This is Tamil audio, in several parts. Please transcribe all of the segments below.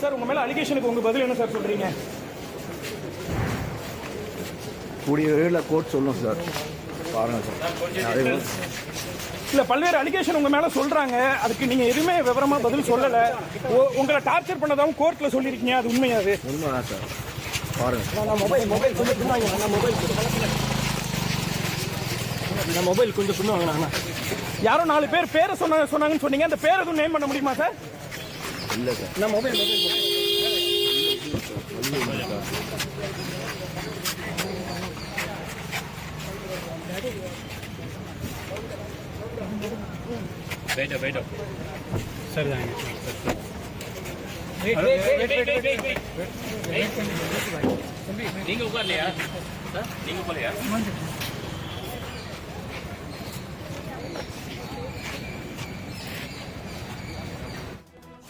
சார் உங்க மேல அலிகேஷனுக்கு உங்க பதில் என்ன சார் சொல்றீங்க? கூடிய விரைவில் கோர்ட் சொல்லும் சார். பாருங்கள் சார். இல்ல பல்வேறு அலிகேஷன் உங்க மேல சொல்றாங்க. அதுக்கு நீங்க எதுவுமே விவரமா பதில் சொல்லல. உங்களை டார்ச்சர் பண்ணதாவும் கோர்ட்ல சொல்லிருக்கீங்க அது உண்மையா அது? உண்மை தான் சார். பாருங்கள் நான் மொபைல் மொபைல் கொஞ்சம் பின்னாங்க நான் மொபைல் நான் மொபைல் கொஞ்சம் பின்னாங்க நான் யாரோ நாலு பேர் பேரை சொன்னாங்க சொன்னாங்கன்னு சொன்னீங்க. அந்த பேர் எதுவும் நேம் பண்ண முடியுமா சார்? இல்லை சார் நான் மொபைல் மொபைல்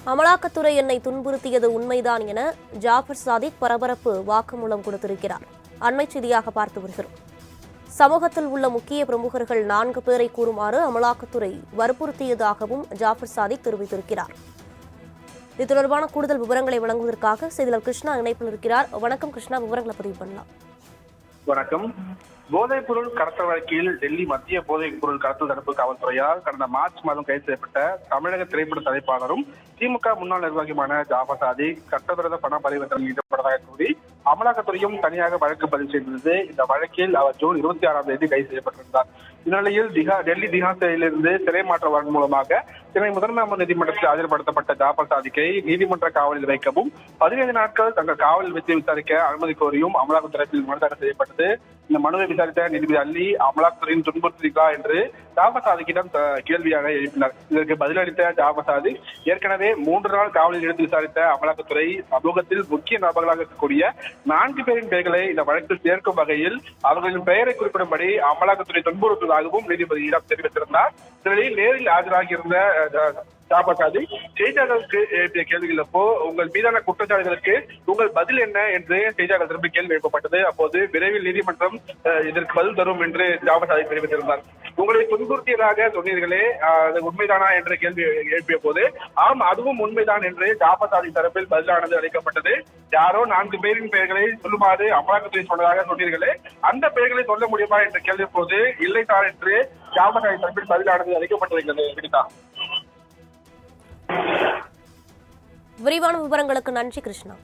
அமலாக்கத்துறை என்னை துன்புறுத்தியது உண்மைதான் என ஜாஃபர் சாதிக் பரபரப்பு வாக்குமூலம் கொடுத்திருக்கிறார். அண்மை செய்தியாக பார்த்து வருகிறோம். சமூகத்தில் உள்ள முக்கிய பிரமுகர்கள் நான்கு பேரை கூறுமாறு அமலாக்கத்துறை வற்புறுத்தியதாகவும் ஜாஃபர் சாதிக் தெரிவித்திருக்கிறார். இது தொடர்பான கூடுதல் விவரங்களை வழங்குவதற்காக செய்தியாளர் கிருஷ்ணா இணைப்பில் இருக்கிறார். வணக்கம் கிருஷ்ணா விவரங்களை பதிவு பண்ணலாம். வணக்கம். போதைப் பொருள் கடத்தல் வழக்கில் டெல்லி மத்திய போதைப் பொருள் கடத்தல் தடுப்பு காவல்துறையால் கடந்த மார்ச் மாதம் கைது செய்யப்பட்ட தமிழக திரைப்பட தலைப்பாளரும் திமுக முன்னாள் நிர்வாகியுமான ஜாபா சாதிக் சட்டவிரோத பண பரிவர்த்தனை ஈடுபட்டதாக கூறி அமலாக்கத்துறையும் தனியாக வழக்கு பதிவு செய்திருந்தது. இந்த வழக்கில் அவர் ஜூன் இருபத்தி ஆறாம் தேதி கைது செய்யப்பட்டிருந்தார். இந்நிலையில் திகா டெல்லி திகா சிறையிலிருந்து சிறை மாற்ற மூலமாக சென்னை முதன்மை நீதிமன்றத்தில் ஆஜர்படுத்தப்பட்ட ஜாஃபர் சாதிக்கை நீதிமன்ற காவலில் வைக்கவும் பதினைந்து நாட்கள் தங்கள் காவலில் வைத்து விசாரிக்க அனுமதி கோரியும் அமலாக்கத்துறையில் தரப்பில் மனு தாக்கல் செய்யப்பட்டது இந்த மனுவை விசாரித்த நீதிபதி அல்லி அமலாக்கத்துறையின் துன்புறுத்திருக்கா என்று ஜாபசாதிக்கிடம் கேள்வியாக எழுப்பினார். இதற்கு பதிலளித்த ஜாபசாதி ஏற்கனவே மூன்று நாள் காவலில் எடுத்து விசாரித்த அமலாக்கத்துறை சமூகத்தில் முக்கிய நபர்களாக இருக்கக்கூடிய நான்கு பேரின் பெயர்களை இந்த வழக்கில் சேர்க்கும் வகையில் அவர்களின் பெயரை குறிப்பிடும்படி அமலாக்கத்துறை துன்புறுத்துவதாகவும் நீதிபதியிடம் தெரிவித்திருந்தார். இந்நிலையில் நேரில் ஆஜராகியிருந்த அஹ், செய்தியாளர்களுக்கு எழுப்பிய கேள்விகள் அப்போ உங்கள் மீதான குற்றச்சாட்டுகளுக்கு உங்கள் பதில் என்ன என்று செய்தியாளர் திரும்பி கேள்வி எழுப்பப்பட்டது. அப்போது விரைவில் நீதிமன்றம் இதற்கு பதில் தரும் என்று ஜாபசாதி தெரிவித்திருந்தார். உங்களை துன்புறுத்தியதாக சொன்னீர்களே அது உண்மைதானா என்ற கேள்வி எழுப்பிய போது ஆம் அதுவும் உண்மைதான் என்று ஜாபசாதி தரப்பில் பதிலானது அளிக்கப்பட்டது. யாரோ நான்கு பேரின் பெயர்களை சொல்லுமாறு அமலாக்கத்துறை சொன்னதாக சொன்னீர்களே அந்த பெயர்களை சொல்ல முடியுமா என்று கேள்வி போது இல்லை சார் என்று ஜாபர் தரப்பில் பதிலானது அளிக்கப்பட்டிருக்கிறது வினிதா. விரிவான விவரங்களுக்கு நன்றி கிருஷ்ணா.